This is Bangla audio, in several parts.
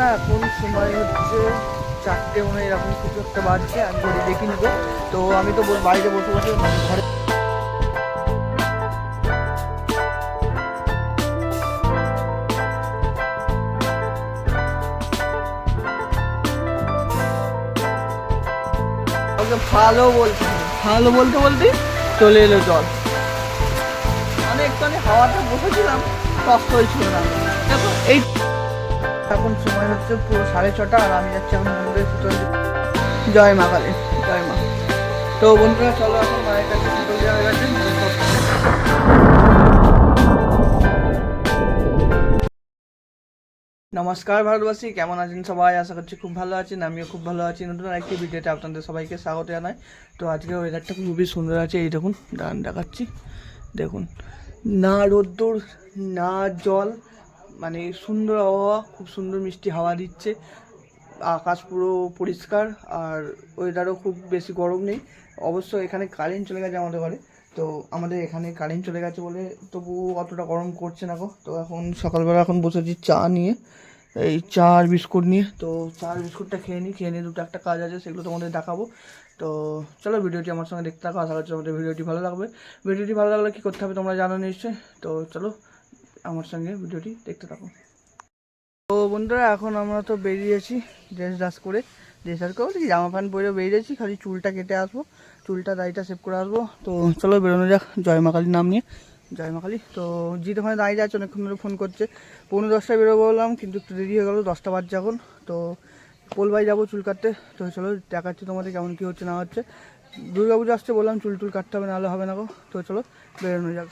বন্ধুরা, এখন সময় হচ্ছে চারটে মনে এরকম কিছু একটা বাজছে, আমি ঘড়ি দেখিনি তো তো আমি তো বাইরে বসে বসে মানে ঘরে ভালো বলতে ভালো বলতে বলতে চলে এলো জল। মানে একটুখানি হাওয়াটা বসেছিলাম, কষ্ট হয়েছিল না। দেখো এখন সময় হচ্ছে পুরো সাড়ে ছটা আর আমি যাচ্ছি এখন মন্দিরে শীতল জয় মা কালী, জয় মা। তো বন্ধুরা, চলো এখন মায়ের কাছে হয়ে গেছে নমস্কার ভারতবাসী, কেমন আছেন সবাই? আশা করছি খুব ভালো আছেন, আমিও খুব ভালো আছি। নতুন আরেকটি ভিডিওতে আপনাদের সবাইকে স্বাগত জানাই। তো আজকে ওয়েদারটা খুবই সুন্দর আছে, এই দেখুন দাঁড়ান দেখাচ্ছি। দেখুন, না রোদ্দুর, না জল মানে সুন্দর আবহাওয়া, খুব সুন্দর মিষ্টি হাওয়া দিচ্ছে। আকাশ পুরো পরিষ্কার, আর ওয়েদারও খুব বেশি গরম নেই। অবশ্য এখানে কারেন্ট চলে গেছে আমাদের ঘরে। তো আমাদের এখানে কারেন্ট চলে গেছে বলে তবু অতটা গরম করছে না গো। তো এখন সকালবেলা এখন বসেছি চা নিয়ে, এই চা আর বিস্কুট নিয়ে। তো চা আর বিস্কুটটা খেয়ে নিই, খেয়ে নিয়ে দুটো একটা কাজ আছে, সেগুলো তোমাদের দেখাবো। তো চলো ভিডিওটি আমার সঙ্গে দেখতে থাকো। আশা করছি তোমাদের ভিডিওটি ভালো লাগবে। ভিডিওটি ভালো লাগলে কী করতে হবে তোমরা জানো নিশ্চয়ই। তো চলো আমার সঙ্গে ভিডিওটি দেখতে থাকো তো বন্ধুরা, এখন আমরা তো বেরিয়েছি ড্রেস ডাস করে। ড্রেস আর করে জামা প্যান্ট পরে বেরিয়েছি খালি চুলটা কেটে আসব। চুলটা দাড়িটা সেভ করে আসব। তো চলো বেরোনো যাক, জয় মা কালীর নাম নিয়ে। জয় মা কালী। তো জিৎ ওখানে দাঁড়িয়ে আছে অনেকক্ষণ ধরে ফোন করছে। পৌনে দশটায় বেরোবো বললাম, কিন্তু একটু দেরি হয়ে গেলো, দশটা বাজছে এখন। তো পোলবাই যাব চুল কাটতে। তো চলো দেখাচ্ছি তোমাদের কেমন কী হচ্ছে, না হচ্ছে। দুর্গা পুজো আসছে বললাম, চুল টুল কাটতে হবে, নাহলে হবে না গো। তো চলো বেরোনো যাক।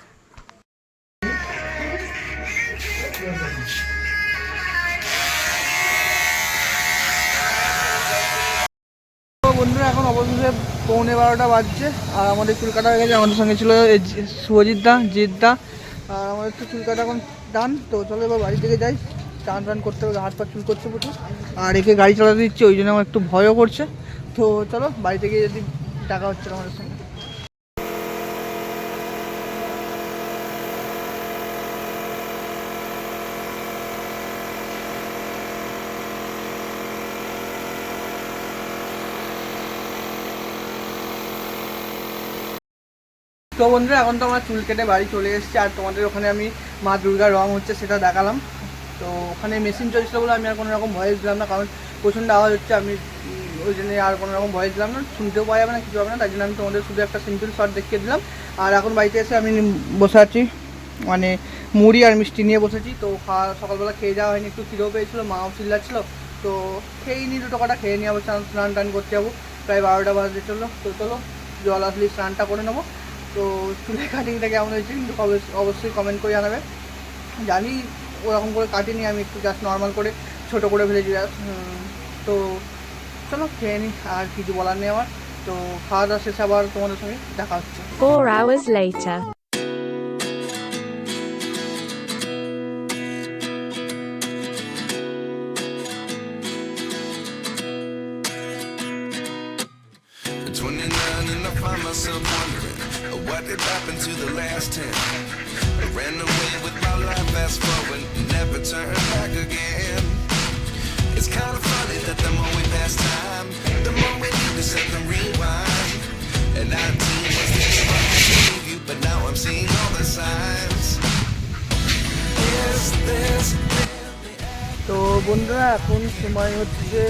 পৌনে বারোটা বাজছে, আর আমাদের চুল কাটা হয়ে গেছে, আমাদের সঙ্গে ছিল শুভজিৎ দা, জিৎ দা, আর আমাদের তো চুল কাটা এখন ডান তো চলো এবার বাড়ি থেকে যাই টান টান করতে হবে, হাত পা চুল করছে প্রচুর, আর একে গাড়ি চালাতে দিচ্ছে, ওই জন্য আমার একটু ভয়ও করছে, তো চলো বাড়ি থেকে যদি টাকা হচ্ছে আমাদের সঙ্গে। তো বন্ধুরা, এখন তো আমার চুল কেটে বাড়ি চলে এসেছি, আর তোমাদের ওখানে আমি মা দুর্গার রং হচ্ছে সেটা দেখালাম। তো ওখানে মেশিন চলছিল বলে আমি আর কোনো রকম ভয়েস দিলাম না, কারণ প্রচণ্ড আওয়াজ হচ্ছে, আমি ওই জন্য আর কোনো রকম ভয়েস দিলাম না। শুনতেও পাওয়া যাবে না, কিছু হবে না তাই জন্য আমি তোমাদের শুধু একটা সিম্পল শট দেখিয়ে দিলাম। আর এখন বাড়িতে এসে আমি বসে আছি মানে মুড়ি আর মিষ্টি নিয়ে বসেছি। তো খাওয়া, সকালবেলা খেয়ে যাওয়া হয়নি, একটু খিদেও পেয়েছিলো, মাও চিল্লাচ্ছিল। তো খেয়েই নি, দুটো কটা খেয়ে নিয়ে আবার স্নান টান করতে যাব। প্রায় বারোটা বাজতে চলো তো চলো, জল আসলে স্নানটা করে নেব। তো চুলের কাটিংটা কেমন হয়েছে, কিন্তু অবশ্য- অবশ্যই কমেন্ট করে জানাবে। জানি ওরকম করে কাটিনি, আমি একটু জাস্ট নর্মাল করে ছোট করে ফেলেছি জাস্ট তো চলো খেয়ে নিই আর কিছু বলার নেই আমার। তো খাওয়া দাওয়া শেষ আবার তোমাদের সঙ্গে দেখা হচ্ছে। what did happen to the last 10. I ran away with my life, fast forward, never turn back again. It's kind of funny that the more we pass time, the more we need to set the rewind. And 19 was the year I believe you, but now I'm seeing all the signs. Is this তো বন্ধুরা এখন সময় হচ্ছে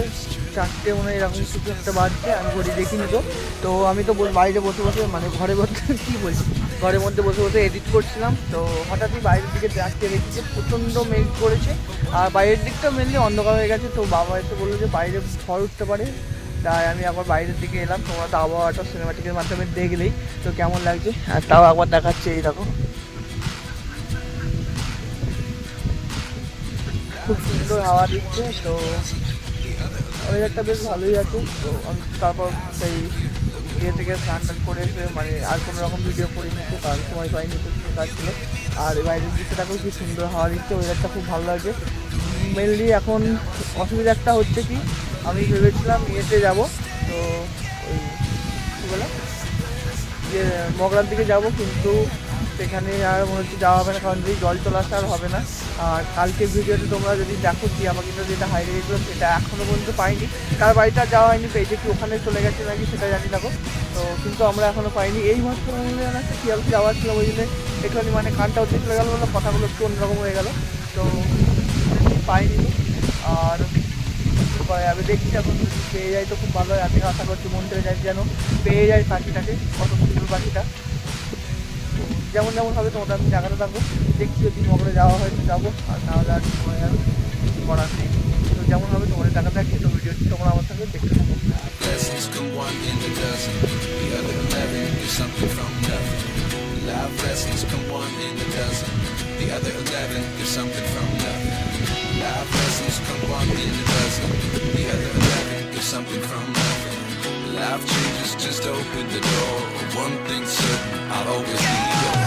চারটে মনে হয় এরকম কিছু একটা বাজছে, আমি ঘড়ি দেখিনি তো তো আমি তো বাইরে বসে বসে মানে ঘরে বসে কী বলছি ঘরের মধ্যে বসে বসে এডিট করছিলাম। তো হঠাৎই বাইরের দিকে দেখতে দেখি যে প্রচণ্ড মেঘ করেছে। আর বাইরের দিকটা মেনলি অন্ধকার হয়ে গেছে, তো বাবা এসে বলল যে বাইরে ঝড় উঠতে পারে। তাই আমি আবার বাইরের দিকে এলাম, তোমরা তো আবহাওয়াটা সিনেমাটিকের মাধ্যমে দেখলেই। তো কেমন লাগছে? আর তাও একবার দেখাচ্ছে এই দেখো। খুব সুন্দর হাওয়া দিচ্ছে, তো ওয়েদারটা বেশ ভালোই আছে। তো আমি তারপর সেই ইয়ে থেকে স্নান টান করে এসে মানে আর কোনো রকম ভিডিও করে নিতে তার সময় পাইনি, তো কাজ ছিল। আর বাইরের দিকটাকেও কি সুন্দর হাওয়া দিচ্ছে, ওয়েদারটা খুব ভালো লাগছে। মেনলি এখন অসুবিধা একটা হচ্ছে কি, আমি ভেবেছিলাম ইয়েতে যাব, তো ওই কী বলে, যে মগরার দিকে যাব, কিন্তু সেখানে আর মনে হচ্ছে যাওয়া হবে না, কারণ যদি জল চলে আসে আর হবে না। আর কালকে ভিডিওতে তোমরা যদি দেখো কি, আমাকে কিন্তু যেটা হাইরে গেছিল সেটা এখনও পর্যন্ত পাইনি। তার বাড়িটা যাওয়া হয়নি পেয়েছে কি ওখানে চলে গেছে নাকি সেটা জানি গো। তো কিন্তু আমরা এখনও পাইনি। এই মাত্র মনে একটা শিয়াল যাওয়ার ছিল ওই জন্য মানে কানটা উঠে চলে গেলো বলে কথাগুলো একটু অন্যরকম হয়ে গেলো। তো পাইনি। আর আমি দেখছি এখন পেয়ে যাই তো খুব ভালো হয়। আমি আশা করছি মন থেকে যাই যেন পেয়ে যায় পাখিটাকে, কত সুন্দর পাখিটা। যেমন যেমন হবে তোমাদের আমি জায়গাটা থাকব দেখছি যদি মগরে যাওয়া হয় তো যাব আর তাহলে আর হয়ে যাবে কিছু করার নেই তো যেমন হবে তোমাদের টাকা থাকছে তো ভিডিওটি তোমরা আমার সঙ্গে দেখতে থাকো. Life lessons come one in a dozen. The other eleven is something from nothing. Life lessons come one in a dozen. The other eleven is something from nothing. Life changes, just open the door. One thing's certain, I'll always be yours.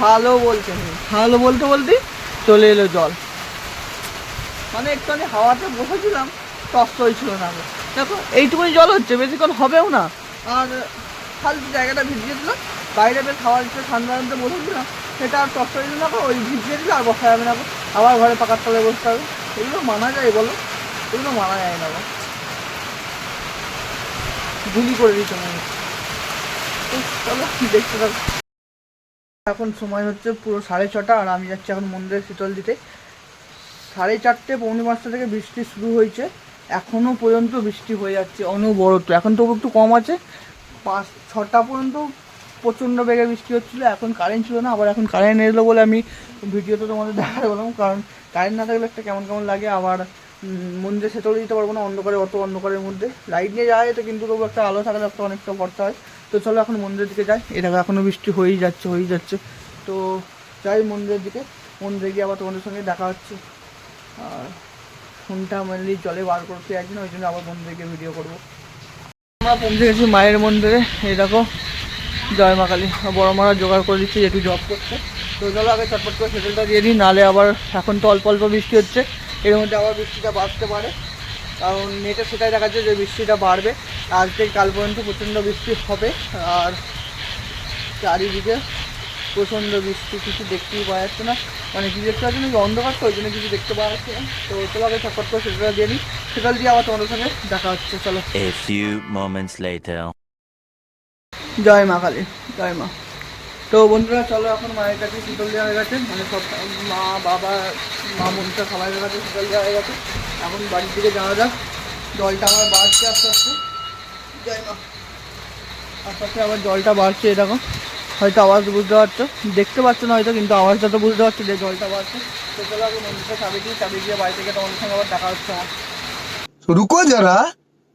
ভালো বলছে নি। ভালো বলতে বলতে চলে এলো জল মানে একটুখানি হাওয়াতে বসেছিলাম টস্ট হয়েছিল না। দেখো এইটুকুনি জল হচ্ছে বেশিক্ষণ হবেও না আর ফালতু জায়গাটা ভিজিয়ে দিল বাইরে বেশ খাওয়ার একটু ঠান্ডা ঠান্ডা বসেছিলাম সেটা আর টস্ট হয়ে না ওই ভিজিয়ে দিলে আর বসা যাবে না গো। আবার ঘরে পাকার তলায় বসতে হবে এগুলো মানা যায় বলো এগুলো মানা যায় না গুলি করে দিতে মনে এখন সময় হচ্ছে পুরো সাড়ে ছটা আর আমি যাচ্ছি এখন মন্দিরে শীতল দিতে। সাড়ে চারটে পৌনে পাঁচটা থেকে বৃষ্টি শুরু হয়েছে। এখনও পর্যন্ত বৃষ্টি হয়ে যাচ্ছে অনবরত। এখন তবু একটু কম আছে। পাঁচ, ছটা পর্যন্ত প্রচণ্ড বেগে বৃষ্টি হচ্ছিল। এখন কারেন্ট ছিল না, আবার এখন কারেন্ট এলো বলে আমি ভিডিওতে তোমাদের দেখাতে বললাম কারণ কারেন্ট না থাকলে একটা কেমন কেমন লাগে, আবার মন্দিরে সেটাও দিতে পারব না, অন্ধকারে, অত অন্ধকারের মধ্যে। লাইট নিয়ে যাওয়া যেত কিন্তু তবু একটা আলো থাকলে একটা অনেকটা ভরতে হয়। তো চলো এখন মন্দিরের দিকে যাই। এটা এখনও বৃষ্টি হয়েই যাচ্ছে হয়েই যাচ্ছে। তো যাই মন্দিরের দিকে। মন্দিরে গিয়ে আবার তোমাদের সঙ্গে দেখা হচ্ছে। আর ফোনটা মেনলি জলে বার করতে যাচ্ছি না, ওই জন্য আবার মন্দিরে গিয়ে ভিডিও করব। আমরা পৌঁছে গেছি মায়ের মন্দিরে। এই দেখো, জয় মা কালী। বড় মারা জোগাড় করে দিচ্ছি একটু জব করতে তো চলো আগে চটপট করে সেটেলটা দিয়ে দিই, নালে আবার এখন তো অল্প অল্প বৃষ্টি হচ্ছে। এর মধ্যে আবার বৃষ্টিটা বাড়তে পারে। কারণ নেটে সেটাই দেখাচ্ছে যে বৃষ্টিটা বাড়বে। আজ থেকে কাল পর্যন্ত প্রচণ্ড বৃষ্টি হবে। আর চারিদিকে প্রচণ্ড বৃষ্টি কিছু দেখতেই পাওয়া যাচ্ছে না। মানে কিছু দেখতে পাচ্ছি না অন্ধকার তো ওই জন্য কিছু দেখতে পাওয়া যাচ্ছে না। তো চলো আগে চটপট করে সেটা দিয়ে নিই। সেটা দিয়ে আবার তোমাদের সঙ্গে দেখা হচ্ছে। চলো। জয় মা কালী জয় মা। তো বন্ধুরা, চলো এখন মায়ের কাছে শীতল দেওয়া হয়ে গেছে। মানে সব মা, বাবা, মা, মনটা সবাই কাছে শীতল দেওয়া হয়ে গেছে। এখন বাড়ির দিকে যাওয়া যাক। জলটা আমার বাড়ছে আস্তে আস্তে। যাই না আস্তে আস্তে আবার জলটা বাড়ছে এরকম হয়তো আওয়াজ বুঝতে পারছ। দেখতে পাচ্ছ না হয়তো, কিন্তু আওয়াজটা তো বুঝতে পারছ যে জলটা বাড়ছে। তো চলো এখন মন্দিরটা চাবি দিয়ে চাবি দিয়ে বাড়ি থেকে তোমাদের সঙ্গে আবার দেখা হচ্ছে আমার। রুকো যারা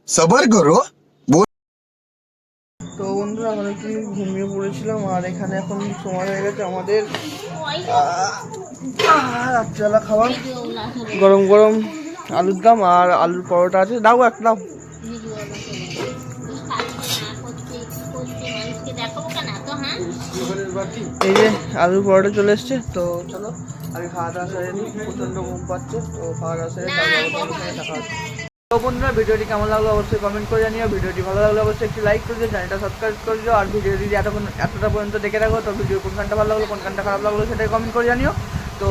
সবার করো। বন্ধুরা, আমরা একটু ঘুমিয়ে পড়েছিলাম আর এখানে এখন সময় হয়ে গেছে আমাদের রাত্রিবেলা খাবার। গরম গরম আলুর দাম আর আলুর পরোটা আছে। দাও এক দাও। এই যে আলুর পরোটা চলে এসছে, তো চলো, আমি খাওয়া দাওয়া সেরে প্রচণ্ড ঘুম পাচ্ছে, তো খাওয়া দাওয়া সেরে দেখা তো বন্ধুরা, ভিডিওটি কেমন লাগল অবশ্যই কমেন্ট করে জানিও। ভিডিওটি ভালো লাগলে অবশ্যই একটি লাইক করে দিও চ্যানেলটা সাবস্ক্রাইব করে দিও। আর ভিডিও যদি এতটা পর্যন্ত দেখে রাখো তো ভিডিও কোন গানটা ভালো লাগল, কোন গানটা খারাপ লাগল সেটাই কমেন্ট করে জানিও। তো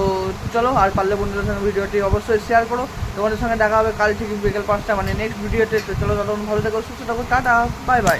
চলো, আর পারলে বন্ধুদের সঙ্গে ভিডিওটি অবশ্যই শেয়ার করো। তোমাদের সঙ্গে দেখা হবে কাল ঠিক বিকেল পাঁচটা মানে নেক্সট ভিডিওতে তো। চলো তখন ভালো থেকো, সুস্থ থাকো, টাটা বাই বাই